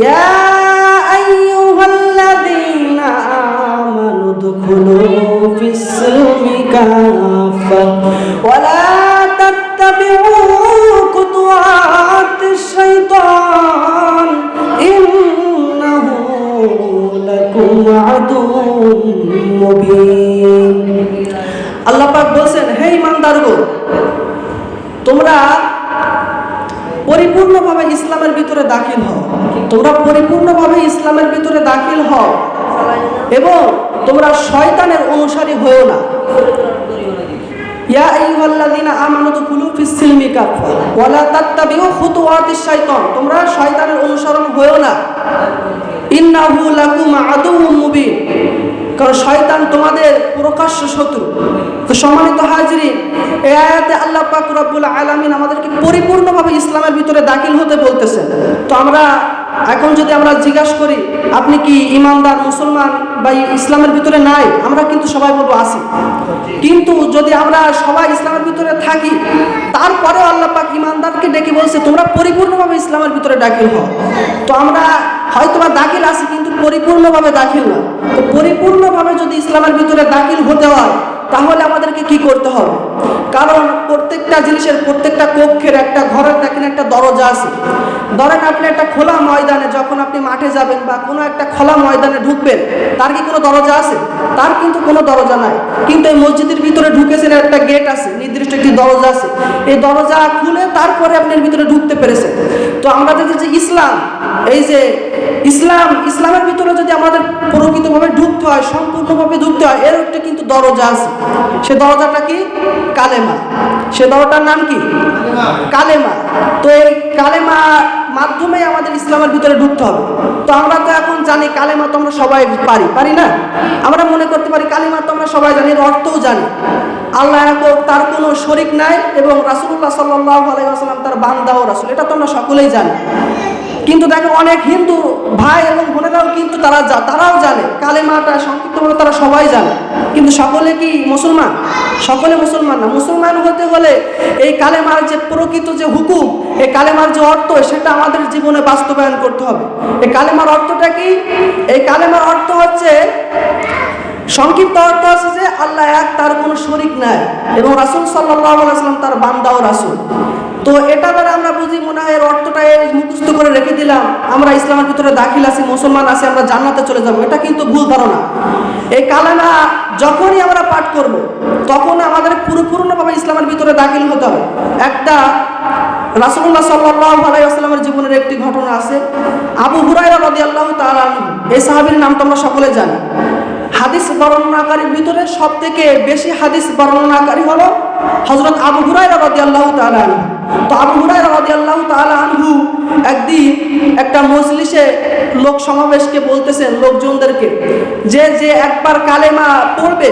يا أيها الذين آمنوا ادخلوا في السلم كافة ولا تتبعوا خطوات الشيطان إنه لكم عدو مبين আল্লাহ পাক বলছেন হে ইমানদারগণ তোমরা পরিপূর্ণভাবে ইসলামের ভিতরে দাখিল হও। তোমরা পরিপূর্ণভাবে ইসলামের ভিতরে দাখিল হও এবং তোমরা শয়তানের অনুসারী হয়েও না। ইয়া তোমরা শয়তানের অনুসরণ হয়েও না। কারণ শয়তান তোমাদের প্রকাশ্য শত্রু। তো সম্মানিত হাজরি এতে আয়াতে আল্লাহ পাক রব্বুল আলামিন আমাদেরকে পরিপূর্ণভাবে ইসলামের ভিতরে দাখিল হতে বলতেছেন। তো আমরা এখন যদি আমরা জিজ্ঞাসা করি, আপনি কি ইমানদার, মুসলমান বা ইসলামের ভিতরে নাই? আমরা কিন্তু সবাই বলব আসি। কিন্তু যদি আমরা সবাই ইসলামের ভিতরে থাকি, তারপরেও আল্লাহ পাক ইমানদারকে ডেকে বলছে, তোমরা পরিপূর্ণভাবে ইসলামের ভিতরে দাখিল হও। তো আমরা হয়তো বা দাখিল আছি, কিন্তু পরিপূর্ণভাবে দাখিল না। তো পরিপূর্ণভাবে যদি ইসলামের ভিতরে দাখিল হতে হয় আমাদেরকে কি করতে হবে? কারণ প্রত্যেকটা জিনিসের প্রত্যেকটা কক্ষের একটা ঘরের দেখেন একটা দরজা আছে। ধরেন আপনি একটা খোলা ময়দানে যখন আপনি মাঠে যাবেন বা কোনো একটা খোলা ময়দানে ঢুকবেন, তার কি কোনো দরজা আছে? তার কিন্তু কোনো দরজা নাই। কিন্তু এই মসজিদের ভিতরে ঢুকেছেন একটা গেট আছে, নির্দিষ্ট একটি দরজা আছে। এই দরজা খুলে তারপরে আপনি এর ভিতরে ঢুকতে পেরেছেন। তো আমরা যদি যে ইসলাম, এই যে ইসলাম, ইসলামের ভিতরে যদি আমাদের প্রকৃতভাবে হয় সম্পূর্ণভাবে ঢুকতে হয়। এর একটা কিন্তু দরজা আছে। সে দরজাটা কি? কালেমা। সে দরজাটার নাম কি? কালেমা। তো এই কালেমা মাধ্যমে আমাদের ইসলামের ভিতরে ঢুকতে হবে। তো আমরা তো এখন জানি কালেমা তো আমরা সবাই পারি পারি না? আমরা মনে করতে পারি কালেমা তো আমরা সবাই জানি, এর অর্থও জানি। আল্লাহ তার কোনো শরিক নাই এবং রাসুল্লাহ সাল্লাহ আলাইসাল্লাম তার বান্দাও রাসুল। এটা তো আমরা সকলেই জানি। কিন্তু দেখো অনেক হিন্দু ভাই এবং বোনেরাও কিন্তু তারা তারাও জানে, কালেমাটা সংক্ষিপ্তভাবে তারা সবাই জানে। কিন্তু সকলে কি মুসলমান? সকলে মুসলমান না। মুসলমান হতে হলে এই কালেমার যে প্রকৃত যে হুকুম, এই কালেমার যে অর্থ, সেটা আমাদের জীবনে বাস্তবায়ন করতে হবে। এই কালেমার অর্থটা কি? এই কালেমার অর্থ হচ্ছে, সংক্ষিপ্ত অর্থ আছে যে আল্লাহ এক, তার কোনো শরিক নাই এবং রাসুল সাল্লাহ সাল্লাম তার বান্দাও রাসুল। তো এটা দ্বারা আমরা বুঝি মনে হয় এর অর্থটা এই মুখস্থ করে রেখে দিলাম আমরা ইসলামের ভিতরে দাখিল আছি, মুসলমান আছি, আমরা জান্নাতে চলে যাব। এটা কিন্তু ভুল ধারণা। এই কালেমা যখনই আমরা পাঠ করব, তখন আমাদের পুরোপূর্ণভাবে ইসলামের ভিতরে দাখিল হতে হবে। একটা রাসুল্লাহ সাল্লাহ আলাইসাল্লামের জীবনের একটি ঘটনা আছে। আবু হুরাইরা রদি আল্লাহ তালান এই সাহাবির নাম তো আমরা সকলে জানি। হাদিস বর্ণনাকারীর ভিতরে সব থেকে বেশি হাদিস বর্ণনাকারী হলো হজরত আবু হুরাইরা রদি আল্লাহ তালান তো আবু হুরাই রাজি আল্লাহ তালানহু একদিন একটা মজলিসে লোক সমাবেশকে বলতেছেন লোকজনদেরকে যে যে একবার কালেমা পড়বে,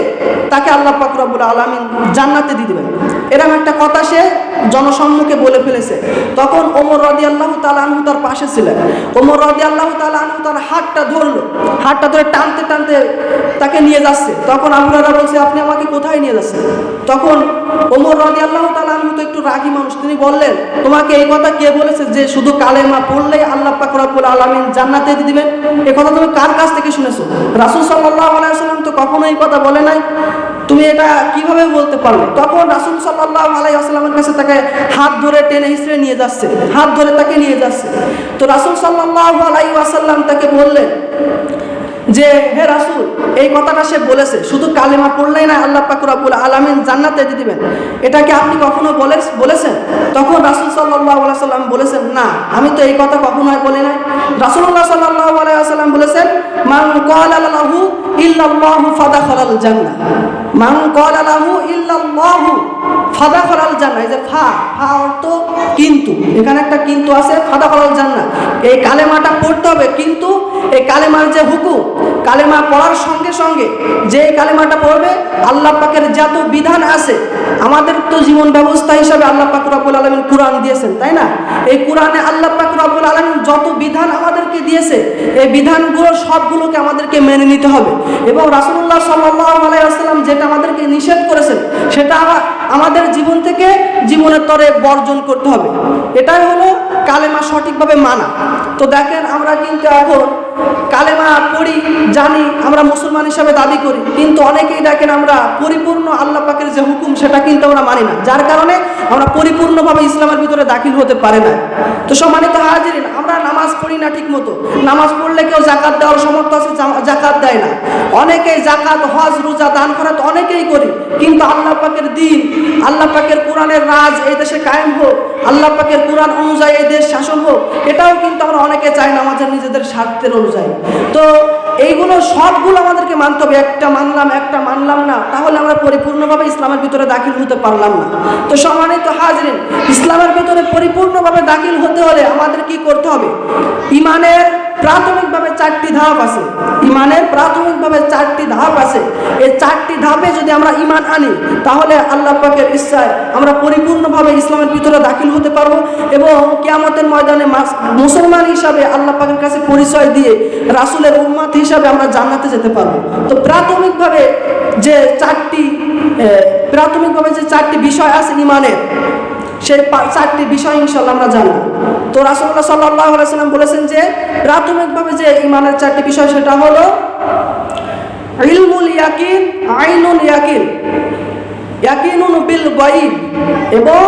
তাকে আল্লাহ পাকুরাবুল আলমিন জান্নাতে দিয়ে দেবেন। এরকম একটা কথা সে জনসম্মুখে বলে ফেলেছে। তখন ওমর রদি আল্লাহ তালাহু তার পাশে ছিলেন। ওমর রদি আল্লাহ তালাহু তার হাতটা ধরলো। হাতটা ধরে টানতে টানতে তাকে নিয়ে যাচ্ছে। তখন আবুরারা বলছে, আপনি আমাকে কোথায় নিয়ে যাচ্ছেন? তখন ওমর রদি আল্লাহ তালাহু তো একটু রাগী মানুষ। তিনি বললেন, তোমাকে এই কথা কে বলেছে যে শুধু কালেমা পড়লেই আল্লাহ পাকুরাবুল আলমিন জান্নাতে দিবেন? এ কথা তুমি কার কাছ থেকে শুনেছো? রাসুল সাল্লাহ আলাইসাল্লাম তো কখনো এই কথা বলে নাই। তুমি এটা কীভাবে বলতে পারলে? তখন রাসুল সাল্লাহ আলাই আসলামের কাছে তাকে হাত ধরে টেনে হিসেবে নিয়ে যাচ্ছে। হাত ধরে তাকে নিয়ে যাচ্ছে। তো রাসুল সাল্লাহ আলাই আসাল্লাম তাকে বললেন যে, হে রাসুল, এই কথাটা সে বলেছে। শুধু কালেমা পড়লেই না আল্লাহ পাকুরাবুল আলমিন জান্নাতে দিয়ে দিবেন। এটা কি আপনি কখনো বলে বলেছেন? তখন রাসুল সাল্লাহ সাল্লাম বলেছেন, না, আমি তো এই কথা কখনোই বলি নাই। রাসুল্লাহ সাল্লাহ আলাইসাল্লাম বলেছেন, মান কল আল্লাহু ইল্লাল্লাহু ফাদা খলাল জান্নাহ। মান কল আল্লাহু ইল্লাল্লাহু ফাদা জান্নাহ। এই যে ফা ফা অর্থ কিন্তু। এখানে একটা কিন্তু আছে ফাদা খলাল জান্নাহ। এই কালেমাটা পড়তে হবে, কিন্তু এই কালেমার যে হুকুম কালেমা পড়ার সঙ্গে সঙ্গে যে কালেমাটা পড়বে, আল্লাহ পাকের যত বিধান আছে। আমাদের তো জীবন ব্যবস্থা হিসাবে আল্লাহ পাক রব্বুল আলমিন কোরআন দিয়েছেন, তাই না? এই কোরআনে আল্লাহ পাক রব্বুল আলমিন যত বিধান আমাদেরকে দিয়েছে, এই বিধানগুলো সবগুলোকে আমাদেরকে মেনে নিতে হবে। এবং রাসুল্লাহ সাল্লাহ আলাইসাল্লাম যেটা আমাদেরকে নিষেধ করেছেন, সেটা আমাদের জীবন থেকে জীবনের তরে বর্জন করতে হবে। এটাই হলো কালেমা সঠিকভাবে মানা। তো দেখেন আমরা কিন্তু এখন কালেমা পড়ি, জানি, আমরা মুসলমান হিসাবে দাবি করি। কিন্তু অনেকেই দেখেন আমরা পরিপূর্ণ আল্লাহ পাকের যে হুকুম, সেটা কিন্তু আমরা মানি না। যার কারণে আমরা পরিপূর্ণভাবে ইসলামের ভিতরে দাখিল হতে পারে না। তো সম্মানিত হাজিরিন, আমরা নামাজ পড়ি না ঠিক মতো নামাজ পড়লে কেউ জাকাত দেওয়ার সমর্থ আছে জাকাত দেয় না। অনেকেই জাকাত হজ, রোজা দান করা তো অনেকেই করি। কিন্তু আল্লাহ পাকের দিন, আল্লাহ পাকের কোরআনের রাজ এই দেশে কায়েম হোক, আল্লাহ পাকের কোরআন অনুযায়ী এই দেশ শাসন হোক, এটাও কিন্তু আমরা অনেকে চাই না আমাদের নিজেদের স্বার্থের অনুযায়ী। তো এইগুলো সবগুলো আমাদেরকে মানতে হবে। একটা মানলাম একটা মানলাম না, তাহলে আমরা পরিপূর্ণভাবে ইসলামের ভিতরে দাখিল হতে পারলাম না। তো সম্মানিত হাজরিন, ইসলামের ভিতরে পরিপূর্ণভাবে দাখিল হতে হলে আমাদের কি করতে হবে? ইমানের প্রাথমিকভাবে চারটি ধাপ আছে। ইমানের প্রাথমিকভাবে চারটি ধাপ আছে। এই চারটি ধাপে যদি আমরা ইমান আনি, তাহলে আল্লাহ পাকের ইচ্ছায় আমরা পরিপূর্ণভাবে ইসলামের ভিতরে দাখিল হতে পারব এবং কেয়ামতের ময়দানে মাস- মুসলমান হিসাবে আল্লাহ পাকের কাছে পরিচয় দিয়ে রাসূলের উম্মাত হিসাবে আমরা জান্নাতে যেতে পারব। তো প্রাথমিকভাবে যে চারটি প্রাথমিকভাবে যে চারটি বিষয় আছে ইমানের, সেই চারটি বিষয় ইনশাল্লাহ আমরা জানব। তো রাসুল্লাহ সাল্লাহ সাল্লাম বলেছেন যে প্রাথমিকভাবে যে ইমানের চারটি বিষয় সেটা হলো ইলমুল ইয়াকিন, আইনুল ইয়াকিন, ইয়াকিনুন বিল গাইব এবং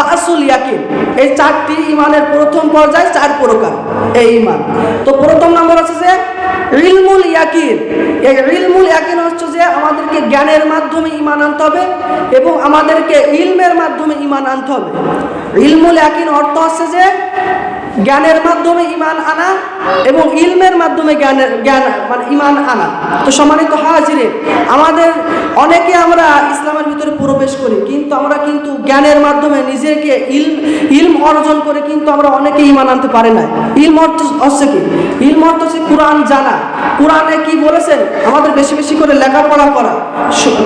বাসুল ইয়াকিন। এই চারটি ইমানের প্রথম পর্যায়ে, চার প্রকার এই ইমান তো প্রথম নম্বর আছে যে ইলমুল ইয়াকিন। এই ইলমুল ইয়াকিন হচ্ছে যে আমাদেরকে জ্ঞানের মাধ্যমে ইমান আনতে হবে এবং আমাদেরকে ইলমের মাধ্যমে ইমান আনতে হবে। ইলমুল একই অর্থ হচ্ছে যে জ্ঞানের মাধ্যমে ইমান আনা এবং ইলমের মাধ্যমে জ্ঞানের জ্ঞান মানে ইমান আনা। তো সম্মানিত হাজিরে, আমাদের অনেকে আমরা ইসলামের ভিতরে প্রবেশ করি, কিন্তু আমরা কিন্তু জ্ঞানের মাধ্যমে নিজেকে ইলম ইলম অর্জন করে কিন্তু আমরা অনেকে ইমান আনতে পারি না ইলম অর্থ হচ্ছে কি? ইলম অর্থ হচ্ছে কোরআন জানা। কোরআনে কি বলেছেন? আমাদের বেশি বেশি করে লেখাপড়া করা।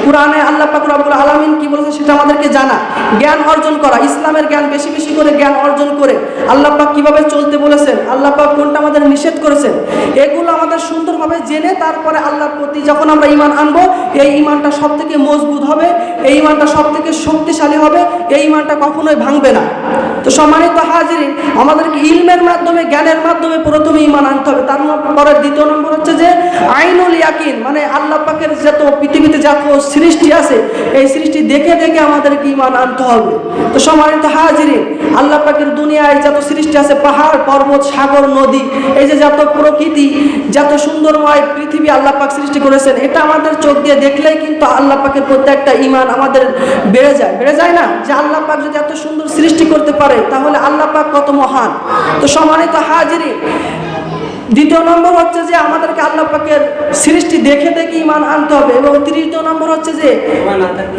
কোরআনে আল্লাহ পাক রব্বুল আলামিন কি বলেছেন সেটা আমাদেরকে জানা। জ্ঞান অর্জন করা, ইসলামের জ্ঞান বেশি বেশি করে জ্ঞান অর্জন করে আল্লাহ পাক কীভাবে চলতে বলেছেন? আল্লাহ পাক কোনটা আমাদের নিষেধ করেছেন। এগুলো আমাদের সুন্দরভাবে জেনে তারপরে আল্লাহর প্রতি যখন আমরা ইমান আনব, এই ইমানটা সব থেকে মজবুত হবে, এই ইমানটা সব থেকে শক্তিশালী হবে, এই ইমানটা কখনোই ভাঙবে না। তো সম্মানিত হাজিরিন, আমাদেরকে ইলমের মাধ্যমে, জ্ঞানের মাধ্যমে প্রথমে ইমান আনতে হবে। তার পরে দ্বিতীয় নম্বর হচ্ছে যে, আইনুল ইয়াকিন মানে আল্লাহ পাকের যত পৃথিবীতে যত সৃষ্টি আছে, এই সৃষ্টি দেখে দেখে আমাদেরকে ইমান আনতে হবে। তো সম্মানিত হাজিরিন, আল্লাহ পাকের দুনিয়ায় যত সৃষ্টি আছে, পাহাড়, পর্বত, সাগর, নদী এই যে যত প্রকৃতি, যত সুন্দরময় পৃথিবী আল্লাহ পাক সৃষ্টি করেছেন, এটা আমাদের চোখ দিয়ে দেখলেই কিন্তু আল্লাহ পাকের প্রত্যেকটা ইমান আমাদের বেড়ে যায়। বেড়ে যায় না? যে আল্লাহ পাক যদি এত সুন্দর সৃষ্টি করতে পারে, তাহলে আল্লাহ পাক কত মহান। তো সম্মানিত হাজিরি দ্বিতীয় নম্বর হচ্ছে যে আমাদেরকে আল্লাহ পাকের সৃষ্টি দেখে দেখে ইমান আনতে হবে এবং তৃতীয় নম্বর হচ্ছে যে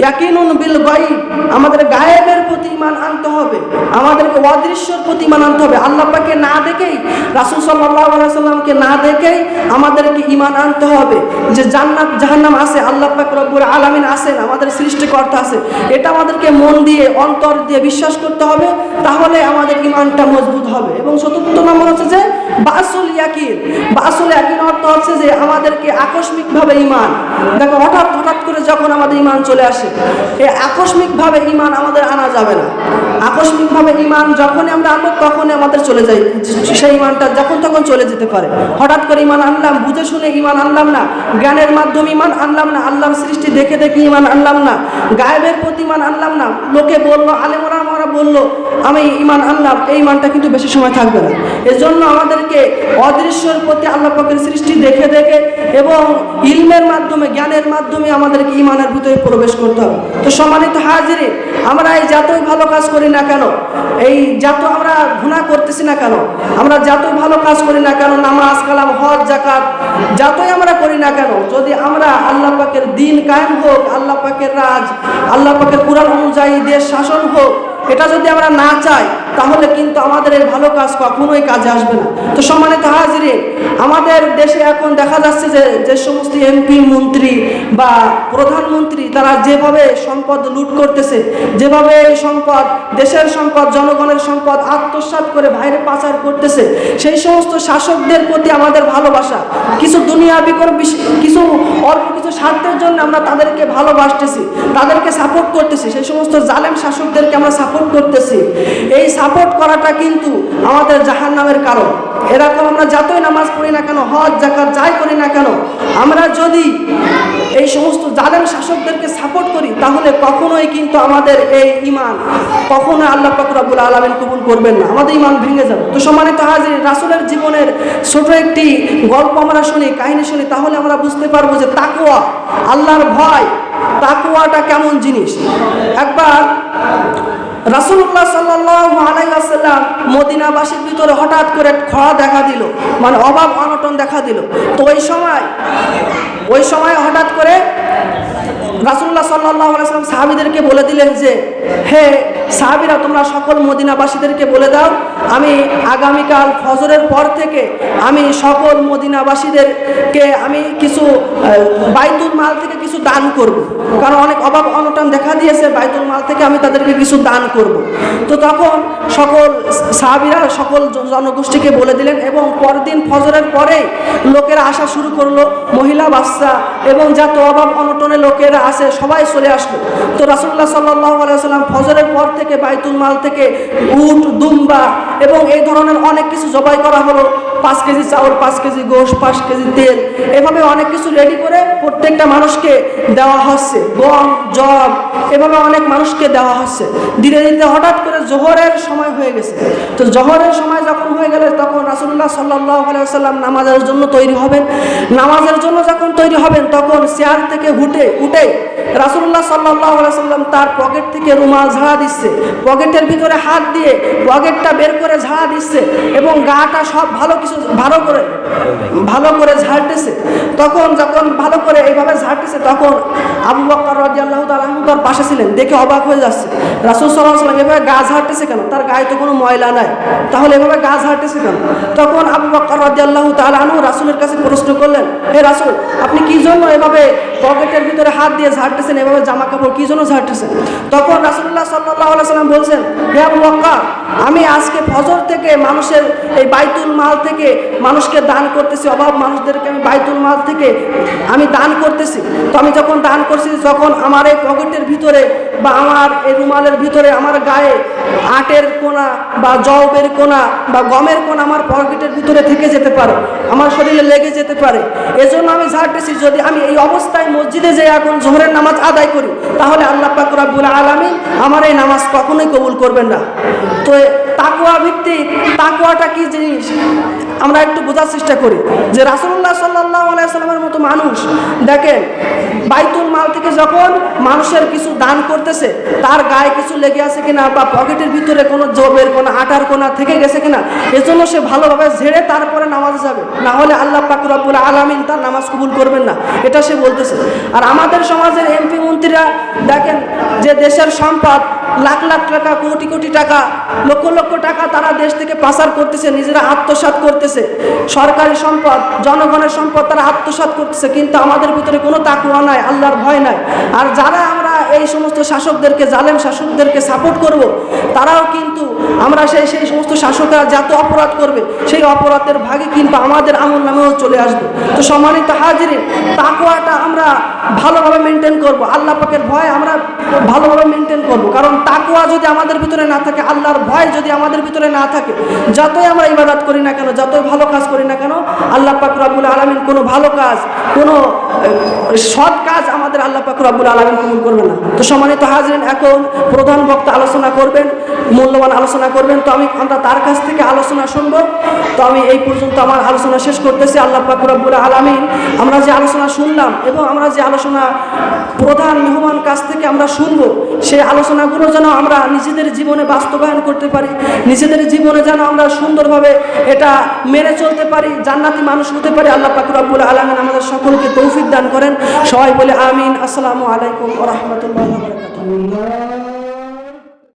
ইয়াকিনুন বিল গাইব আমাদের গায়েবের প্রতি ইমান আনতে হবে, আমাদেরকে অদৃশ্যর প্রতি ইমান আনতে হবে। আল্লাহ পাকে না দেখেই, রাসূল আলাইহি সাল্লামকে না দেখেই আমাদেরকে ইমান আনতে হবে। যে জান্নাত, জাহান্নাম আছে, আল্লাহ পাক রব্বুল আলামিন আছেন, আমাদের সৃষ্টিকর্তা আছে। এটা আমাদেরকে মন দিয়ে, অন্তর দিয়ে বিশ্বাস করতে হবে, তাহলে আমাদের ইমানটা মজবুত হবে। এবং চতুর্থ নম্বর হচ্ছে যে বাসুল ইয়াকিন বাসুল ইয়াকিন অর্থ হচ্ছে যে আমাদেরকে আকস্মিকভাবে ইমান দেখো, হঠাৎ হঠাৎ করে যখন আমাদের ইমান চলে আসে এই আকস্মিকভাবে ইমান আমাদের আনা যাবে না। আকস্মিকভাবে ইমান যখনই আমরা আনব, তখনই আমাদের চলে সেই ইমানটা যখন তখন চলে যেতে পারে। হঠাৎ করে ইমান আনলাম, বুঝে শুনে ইমান আনলাম না, জ্ঞানের মাধ্যমে ইমান আনলাম না, আল্লাহর সৃষ্টি দেখে দেখে ইমান আনলাম না, গায়েবের প্রতি ইমান আনলাম না, লোকে বলল, আলেমরা আমরা বলল, আমি ইমান আনলাম, এই ইমানটা কিন্তু বেশি সময় থাকবে না। এজন্য আমাদেরকে অদৃশ্যর প্রতি আল্লাহ পাকের সৃষ্টি দেখে দেখে এবং ইলমের মাধ্যমে, জ্ঞানের মাধ্যমে আমাদেরকে ইমানের ভিতরে প্রবেশ করতে হবে। তো সম্মানিত হাজিরে, আমরা এই যতই ভালো কাজ করি না কেন, এই যত আমরা ঘুণা করতেছি না কেন, আমরা যতই ভালো কাজ করি না কেন, নামাজ, কালাম, হজ জাকাত যতই আমরা করি না কেন, যদি আমরা আল্লাহ পাকের দিন কায়েম হোক, আল্লাহ পাকের রাজ, আল্লাহ পাকের কোরআন অনুযায়ী দেশ শাসন হোক এটা যদি আমরা না চাই, তাহলে কিন্তু আমাদের এই ভালো কাজ কখনোই কাজে আসবে না। তো সম্মানিত হাজিরে আমাদের দেশে এখন দেখা যাচ্ছে যে যে সমস্ত এমপি মন্ত্রী বা প্রধানমন্ত্রী, তারা যেভাবে সম্পদ লুট করতেছে, যেভাবে সম্পদ, দেশের সম্পদ, জনগণের সম্পদ আত্মসাৎ করে বাইরে পাচার করতেছে, সেই সমস্ত শাসকদের প্রতি আমাদের ভালোবাসা, কিছু দুনিয়া বিকর কিছু অল্প কিছু স্বার্থের জন্য আমরা তাদেরকে ভালোবাসতেছি, তাদেরকে সাপোর্ট করতেছি, সেই সমস্ত জালেম শাসকদেরকে আমরা সাপোর্ট করতেছি। এই সাপোর্ট করাটা কিন্তু আমাদের জাহান নামের কারণ এরকম আমরা যতই নামাজ পড়ি না কেন, হজ জাকাত যাই করি না কেন, আমরা যদি এই সমস্ত জালেম শাসকদেরকে সাপোর্ট করি, তাহলে কখনোই কিন্তু আমাদের এই ইমান কখনো আল্লাহ পাকুরাবুল আলমিন কবুল করবেন না। আমাদের ইমান ভেঙে যাবে। তো সম্মানিত হাজির, রাসুলের জীবনের ছোট একটি গল্প আমরা শুনি, কাহিনী শুনি, তাহলে আমরা বুঝতে পারব যে তাকুয়া আল্লাহর ভয় তাকুয়াটা কেমন জিনিস? একবার রাসুল্লাহ সাল্লাহ আলাইসাল্লাম মদিনাবাসীর ভিতরে হঠাৎ করে খরা দেখা দিল মানে অভাব অনটন দেখা দিল। তো ওই সময় ওই সময় হঠাৎ করে রাসুল্লাহ সাল্লাহ আলাইসালাম সাহাবিদেরকে বলে দিলেন যে, হে সাহাবিরা, তোমরা সকল মদিনাবাসীদেরকে বলে দাও, আমি আগামীকাল ফজরের পর থেকে আমি সকল মদিনাবাসীদেরকে আমি কিছু বাইতুল মাল থেকে কিছু দান করব। কারণ অনেক অভাব অনটন দেখা দিয়েছে, বাইতুল মাল থেকে আমি তাদেরকে কিছু দান করব। তো তখন সকল সাহাবিরা, সকল জনগোষ্ঠীকে বলে দিলেন এবং পরদিন ফজরের পরেই লোকেরা আসা শুরু করল, মহিলা, বাচ্চা এবং যত অভাব অনটনে লোকেরা আসে সবাই চলে আসলো। তো রাসুল্লাহ সাল্লাহ আলাইসাল্লাম ফজরের পর থেকে বাইতুল মাল থেকে উট, দুম্বা এবং এই ধরনের অনেক কিছু জবাই করা হলো। পাঁচ কেজি চাউল, পাঁচ কেজি গোশ, পাঁচ কেজি তেল। এভাবে অনেক কিছু রেডি করে প্রত্যেকটা মানুষকে দেওয়া হচ্ছে। গম, জব, এভাবে অনেক মানুষকে দেওয়া হচ্ছে। ধীরে ধীরে হঠাৎ করে জোহরের সময় হয়ে গেছে। তো জোহরের সময় যখন হয়ে গেলে তখন রাসুল্লাহ সাল্লাহ সাল্লাম নামাজের জন্য তৈরি হবেন। নামাজের জন্য যখন তৈরি হবেন, তখন চেয়ার থেকে উঠে উঠে রাসুল্লাহ সাল্লাহ সাল্লাম তার পকেট থেকে রুমাল ঝাড়া দিচ্ছে। পকেটের ভিতরে হাত দিয়ে পকেটটা বের করে ঝাড়া দিচ্ছে এবং গাটা সব ভালো কিছু ভালো করে ভালো করে ঝাড়তেছে। তখন যখন ভালো করে এইভাবে ঝাড়তেছে, তখন আবু বক্কর রাজিয়াল্লাহ তালাহু তার পাশে ছিলেন, দেখে অবাক হয়ে যাচ্ছে। রাসুল সাল্লাহ সাল্লাম এভাবে গা ঝাড়তেছে কেন? তার গায়ে তো কোনো ময়লা নাই। তাহলে এভাবে গা ঝাড়তেছে কেন? তখন আবু বক্কর রাজিয়াল্লাহ তালাহু রাসুলের কাছে প্রশ্ন করলেন, হে রাসুল, আপনি কি জন্য এভাবে পকেটের ভিতরে হাত দিয়ে ঝাড়তেছেন? এভাবে জামা কাপড় কি জন্য ঝাড়তেছেন? তখন রাসুল্লাহ সাল্লাহ সাল্লাম বলছেন, হে আবু বক্কর আমি আজকে ফজর থেকে মানুষের এই বাইতুল মাল থেকে মানুষকে দান করতেছি, অভাব মানুষদেরকে আমি বাইতুল মাল থেকে আমি দান করতেছি। তো আমি যখন দান করছি, যখন আমার এই পকেটের ভিতরে বা আমার এই রুমালের ভিতরে আমার গায়ে আটের কোনা বা জবের কোনা বা গমের কোনা আমার পকেটের ভিতরে থেকে যেতে পারে, আমার শরীরে লেগে যেতে পারে। এজন্য আমি ঝাড়তেছি যদি আমি এই অবস্থায় মসজিদে যে এখন জোহরের নামাজ আদায় করি, তাহলে আল্লাহ পাক রাব্বুল আলামিন আমার এই নামাজ কখনোই কবুল করবেন না। তো তাকুয়া ভিত্তিক তাকুয়াটা কি জিনিস? আমরা একটু বোঝার চেষ্টা করি। যে রাসুল্লাহ সাল্লাহ আলাইসাল্লামের মতো মানুষ, দেখেন, বাইতুল মাল থেকে যখন মানুষের কিছু দান করতেছে, তার গায়ে কিছু লেগে আছে কিনা বা পকেটের ভিতরে কোনো জবের, কোনো আটার কোনা থেকে গেছে কিনা, এজন্য সে ভালোভাবে ঝেড়ে তারপরে নামাজ যাবে। না হলে আল্লাহ পাকুরাবুল আলামিন তার নামাজ কবুল করবেন না। এটা সে বলতেছে। আর আমাদের সমাজের এমপি মন্ত্রীরা, দেখেন, যে দেশের সম্পদ লাখ লাখ টাকা, কোটি কোটি টাকা, লক্ষ লক্ষ টাকা তারা দেশ থেকে পাচার করতেছে, নিজেরা আত্মসাত করতেছে। সরকারি সম্পদ, জনগণের সম্পদ তারা আত্মসাত করতেছে, কিন্তু আমাদের ভিতরে কোনো তাকুয়া নাই, আল্লাহর ভয় নাই। আর যারা এই সমস্ত শাসকদেরকে, জালেম শাসকদেরকে সাপোর্ট করব। তারাও কিন্তু আমরা সেই সেই সমস্ত শাসকরা যত অপরাধ করবে, সেই অপরাধের ভাগে কিন্তু আমাদের আমল নামেও চলে আসবে। তো সম্মানিত হাজিরিন তাকুয়াটা আমরা ভালোভাবে মেনটেন করব। আল্লাহ পাকের ভয় আমরা ভালোভাবে মেনটেন করব। কারণ তাকুয়া যদি আমাদের ভিতরে না থাকে, আল্লাহর ভয় যদি আমাদের ভিতরে না থাকে, যতই আমরা ইবাদত করি না কেন, যতই ভালো কাজ করি না কেন, আল্লাহ পাক রাব্বুল আলামিন কোনো ভালো কাজ, কোনো সৎ কাজ আমাদের আল্লাহ পাক রাব্বুল আলামিন কবুল করবে না। তো সম্মানিত হাজরিন, এখন প্রধান বক্তা আলোচনা করবেন, মূল্যবান আলোচনা করবেন। তো আমি আমরা তার কাছ থেকে আলোচনা শুনব। তো আমি এই পর্যন্ত আমার আলোচনা শেষ করতেছি। আল্লাহ পাক রাব্বুল আলামিন আমরা যে আলোচনা শুনলাম এবং আমরা যে আলোচনা প্রধান মেহমান কাছ থেকে আমরা শুনব, সেই আলোচনাগুলো যেন আমরা নিজেদের জীবনে বাস্তবায়ন করতে পারি, নিজেদের জীবনে যেন আমরা সুন্দরভাবে এটা মেনে চলতে পারি, জান্নাতি মানুষ হতে পারি। আল্লাহ পাক রাব্বুল আলামিন আমাদের সকলকে তৌফিক দান করেন। সবাই বলে আমিন। আসসালামু আলাইকুম রহমতুল্লাহ